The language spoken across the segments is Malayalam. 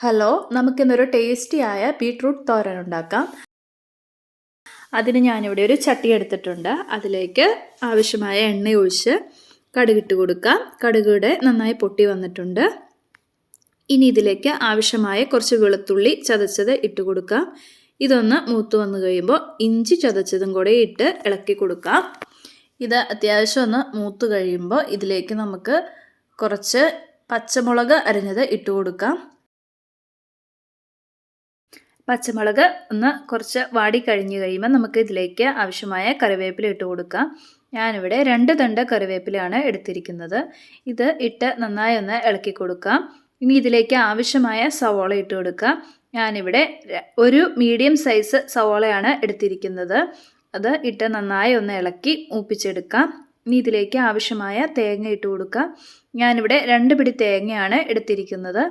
ഹലോ നമുക്കിന്നൊരു ടേസ്റ്റിയായ ബീട്രൂട്ട് തോരൻ ഉണ്ടാക്കാം. അതിന് ഞാനിവിടെ ഒരു ചട്ടി എടുത്തിട്ടുണ്ട്. അതിലേക്ക് ആവശ്യമായ എണ്ണ ഒഴിച്ച് കടുകിട്ട് കൊടുക്കാം. കടുകൂടെ നന്നായി പൊട്ടി വന്നിട്ടുണ്ട്. ഇനി ഇതിലേക്ക് ആവശ്യമായ കുറച്ച് വെളുത്തുള്ളി ചതച്ചത് ഇട്ട് കൊടുക്കാം. ഇതൊന്ന് മൂത്ത് വന്നു കഴിയുമ്പോൾ ഇഞ്ചി ചതച്ചതും കൂടെ ഇട്ട് ഇളക്കി കൊടുക്കാം. ഇത് അത്യാവശ്യം ഒന്ന് മൂത്ത് കഴിയുമ്പോൾ ഇതിലേക്ക് നമുക്ക് കുറച്ച് പച്ചമുളക് അരിഞ്ഞത് ഇട്ട് കൊടുക്കാം. പച്ചമുളക് ഒന്ന് കുറച്ച് വാടി കഴിഞ്ഞ് കഴിയുമ്പോൾ നമുക്ക് ഇതിലേക്ക് ആവശ്യമായ കറിവേപ്പില ഇട്ട് കൊടുക്കാം. ഞാനിവിടെ രണ്ട് തണ്ട് കറിവേപ്പിലയാണ് എടുത്തിരിക്കുന്നത്. ഇത് ഇട്ട് നന്നായി ഒന്ന് ഇളക്കി കൊടുക്കാം. ഇനി ഇതിലേക്ക് ആവശ്യമായ സവോള ഇട്ട് കൊടുക്കാം. ഞാനിവിടെ ഒരു മീഡിയം സൈസ് സവോളയാണ് എടുത്തിരിക്കുന്നത്. അത് ഇട്ട് നന്നായി ഒന്ന് ഇളക്കി മൂപ്പിച്ചെടുക്കാം. ഇനി ഇതിലേക്ക് ആവശ്യമായ തേങ്ങ ഇട്ട് കൊടുക്കാം. ഞാനിവിടെ രണ്ട് പിടി തേങ്ങയാണ് എടുത്തിരിക്കുന്നത്.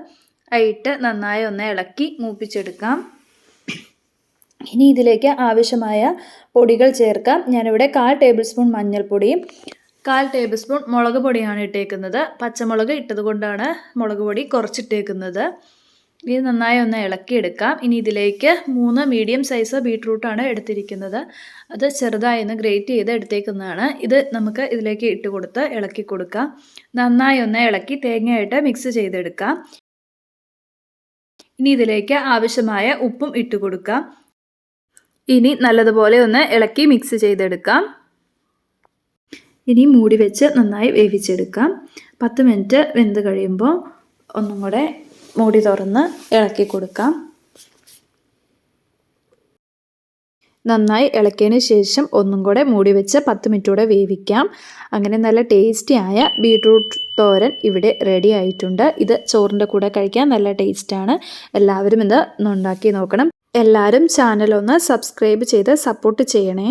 ഇട്ട് നന്നായി ഒന്ന് ഇളക്കി മൂപ്പിച്ചെടുക്കാം. ഇനി ഇതിലേക്ക് ആവശ്യമായ പൊടികൾ ചേർക്കാം. ഞാനിവിടെ കാൽ ടേബിൾ സ്പൂൺ മഞ്ഞൾപ്പൊടിയും കാൽ ടേബിൾ സ്പൂൺ മുളക് പൊടിയാണ് ഇട്ടേക്കുന്നത്. പച്ചമുളക് ഇട്ടത് കൊണ്ടാണ് മുളക് പൊടി കുറച്ചിട്ടേക്കുന്നത്. ഇത് നന്നായി ഒന്ന് ഇളക്കിയെടുക്കാം. ഇനി ഇതിലേക്ക് മൂന്ന് മീഡിയം സൈസ് ബീട്രൂട്ടാണ് എടുത്തിരിക്കുന്നത്. അത് ചെറുതായി ഒന്ന് ഗ്രേറ്റ് ചെയ്ത് എടുത്തേക്കുന്നതാണ്. ഇത് നമുക്ക് ഇതിലേക്ക് ഇട്ട് കൊടുത്ത് ഇളക്കി കൊടുക്കാം. നന്നായി ഒന്ന് ഇളക്കി തേങ്ങയായിട്ട് മിക്സ് ചെയ്തെടുക്കാം. ഇനി ഇതിലേക്ക് ആവശ്യമായ ഉപ്പും ഇട്ട് കൊടുക്കാം ഇനി നല്ലതുപോലെ ഒന്ന് ഇളക്കി മിക്സ് ചെയ്തെടുക്കാം. ഇനി മൂടി വെച്ച് നന്നായി വേവിച്ചെടുക്കാം. പത്ത് മിനിറ്റ് വെന്ത് കഴിയുമ്പോൾ ഒന്നും കൂടെ മൂടി തുറന്ന് ഇളക്കി കൊടുക്കാം. നന്നായി ഇളക്കിയതിന് ശേഷം ഒന്നും കൂടെ മൂടി വെച്ച് പത്ത് മിനിറ്റ് കൂടെ വേവിക്കാം. അങ്ങനെ നല്ല ടേസ്റ്റിയായ ബീട്രൂട്ട് തോരൻ ഇവിടെ റെഡി ആയിട്ടുണ്ട്. ഇത് ചോറിന്റെ കൂടെ കഴിക്കാൻ നല്ല ടേസ്റ്റാണ് എല്ലാവരും ഇത് ഉണ്ടാക്കി നോക്കണം. എല്ലാവരും ചാനൽ ഒന്ന് സബ്സ്ക്രൈബ് ചെയ്ത് സപ്പോർട്ട് ചെയ്യണേ.